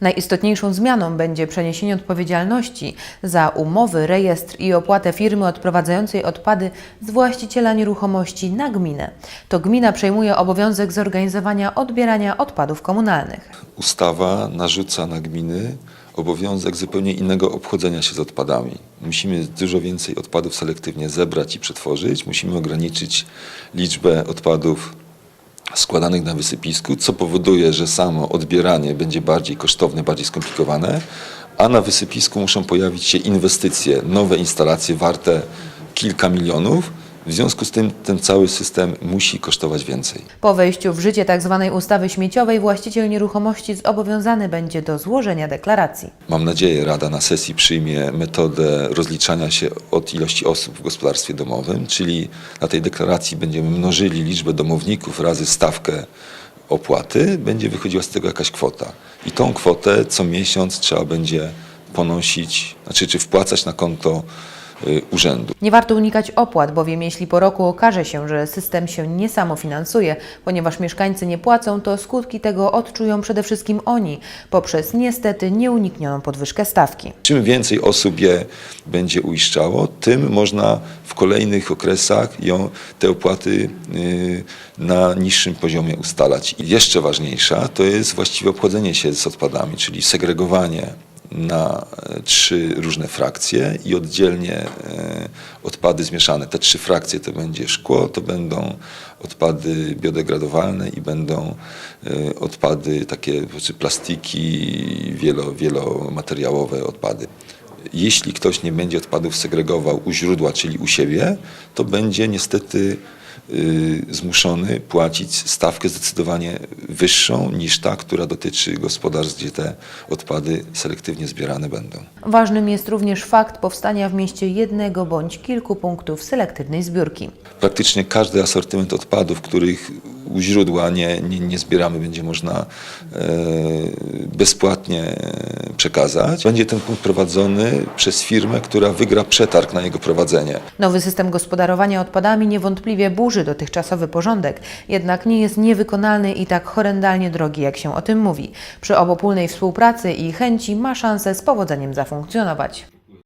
Najistotniejszą zmianą będzie przeniesienie odpowiedzialności za umowy, rejestr i opłatę firmy odprowadzającej odpady z właściciela nieruchomości na gminę. To gmina przejmuje obowiązek zorganizowania odbierania odpadów komunalnych. Ustawa narzuca na gminy obowiązek zupełnie innego obchodzenia się z odpadami. Musimy dużo więcej odpadów selektywnie zebrać i przetworzyć. Musimy ograniczyć liczbę odpadów składanych na wysypisku, co powoduje, że samo odbieranie będzie bardziej kosztowne, bardziej skomplikowane, a na wysypisku muszą pojawić się inwestycje, nowe instalacje warte kilka milionów. W związku z tym ten cały system musi kosztować więcej. Po wejściu w życie tzw. ustawy śmieciowej właściciel nieruchomości zobowiązany będzie do złożenia deklaracji. Mam nadzieję, Rada na sesji przyjmie metodę rozliczania się od ilości osób w gospodarstwie domowym, czyli na tej deklaracji będziemy mnożyli liczbę domowników razy stawkę opłaty, będzie wychodziła z tego jakaś kwota. I tą kwotę co miesiąc trzeba będzie ponosić, znaczy czy wpłacać na konto urzędu. Nie warto unikać opłat, bowiem jeśli po roku okaże się, że system się nie samofinansuje, ponieważ mieszkańcy nie płacą, to skutki tego odczują przede wszystkim oni poprzez niestety nieuniknioną podwyżkę stawki. Czym więcej osób je będzie uiszczało, tym można w kolejnych okresach ją, te opłaty y, na niższym poziomie ustalać. I jeszcze ważniejsza to jest właściwe obchodzenie się z odpadami, czyli segregowanie na e, trzy różne frakcje i oddzielnie e, odpady zmieszane. Te trzy frakcje to będzie szkło, to będą odpady biodegradowalne i będą e, odpady takie plastiki, wielo, wielomateriałowe odpady. Jeśli ktoś nie będzie odpadów segregował u źródła, czyli u siebie, to będzie niestety zmuszony płacić stawkę zdecydowanie wyższą niż ta, która dotyczy gospodarstw, gdzie te odpady selektywnie zbierane będą. Ważnym jest również fakt powstania w mieście jednego bądź kilku punktów selektywnej zbiórki. Praktycznie każdy asortyment odpadów, których u źródła nie, nie, nie zbieramy, będzie można e, bezpłatnie e, przekazać. Będzie ten punkt prowadzony przez firmę, która wygra przetarg na jego prowadzenie. Nowy system gospodarowania odpadami niewątpliwie burzy dotychczasowy porządek, jednak nie jest niewykonalny i tak horrendalnie drogi, jak się o tym mówi. Przy obopólnej współpracy i chęci ma szansę z powodzeniem zafunkcjonować.